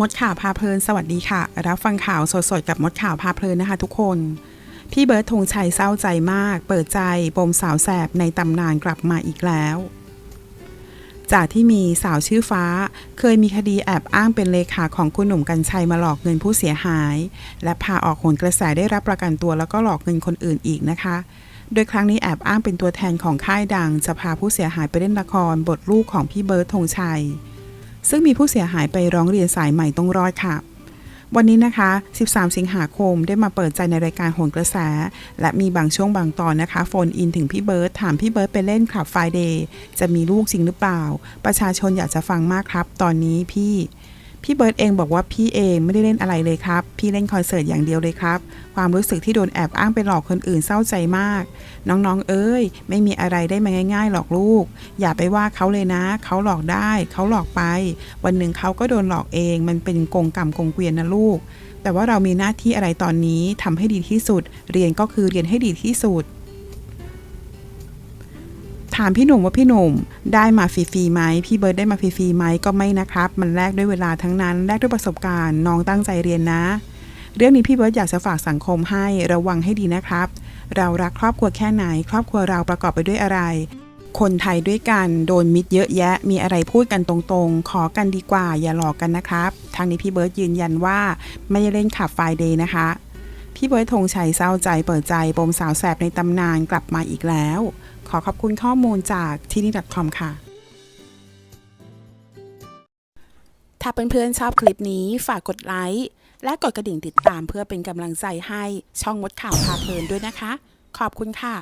มดข่าวพาเพลินสวัสดีค่ะ รับฟังข่าวสดๆ กับมดข่าวพาเพลินนะคะทุกคน พี่เบิร์ดธงชัยเศร้าใจมาก เปิดใจปมสาวแสบในตำนานกลับมาอีกแล้ว จากที่มีสาวชื่อฟ้า เคยมีคดีแอบอ้างเป็นเลขาของคุณหนุ่มกัญชัยมาหลอกเงินผู้เสียหาย และพาออกโหนกระแสได้รับประกันตัวแล้วก็หลอกเงินคนอื่นอีกนะคะโดยครั้งนี้แอบอ้างเป็นตัวแทนของค่ายดัง จะพาผู้เสียหายไปเล่นละครบทลูกของพี่เบิร์ดธงชัย ซึ่งมีผู้เสียหายไปร้องเรียนสายใหม่ต้องรอดค่ะ วันนี้นะคะ 13 สิงหาคมได้มาเปิดใจในรายการโหนกระแส และมีบางช่วงบางตอนนะคะโฟนอินถึงพี่เบิร์ตถามพี่เบิร์ตไปเล่นคลับไฟเดย์จะมีลูกจริงหรือเปล่า ประชาชนอยากจะฟังมากครับ ตอนนี้พี่ พี่เบิร์ดเองบอกว่าพี่เองไม่ได้เล่นอะไรเลยครับ พี่เล่นคอนเสิร์ตอย่างเดียวเลยครับ ความรู้สึกที่โดนแอบอ้างไปหลอกคนอื่นเศร้าใจมาก น้องๆ เอ้ย ไม่มีอะไรได้มาง่าย ๆ หรอกลูก อย่าไปว่าเขาเลยนะ เขาหลอกได้ เขาหลอกไป วันหนึ่งเขาก็โดนหลอกเอง มันเป็นกงกรรมกงเกวียนนะลูก แต่ว่าเรามีหน้าที่อะไรตอนนี้ทำให้ดีที่สุด เรียนก็คือเรียนให้ดีที่สุด ถามพี่หนุ่มว่าพี่หนุ่มได้มาฟรีๆไหมพี่เบิร์ดได้มาฟรีๆไหมก็ไม่นะครับ มันแลกด้วยเวลาทั้งนั้นแลกด้วยประสบการณ์น้องตั้งใจเรียนนะ เรื่องนี้พี่เบิร์ดอยากจะฝากสังคมให้ระวังให้ดีนะครับ เรารักครอบครัวแค่ไหน ครอบครัวเราประกอบไปด้วยอะไร คนไทยด้วยกันโดนมิตรเยอะแยะ มีอะไรพูดกันตรงๆ ขอกันดีกว่าอย่าหลอกกันนะครับทางนี้พี่เบิร์ดยืนยันว่าไม่ได้เล่นขับไฟเดย์นะคะ พี่เบิร์ดธงชัยเศร้าใจเปิดใจปมสาวแสบในตำนานกลับมาอีกแล้ว ขอขอบคุณข้อมูลจากที่นี่ .com ค่ะ ถ้าเพื่อนๆชอบคลิปนี้ฝากกดไลค์และกดกระดิ่งติดตามเพื่อเป็นกำลังใจให้ช่องมดข่าวพาเพลินด้วยนะคะ ขอบคุณค่ะ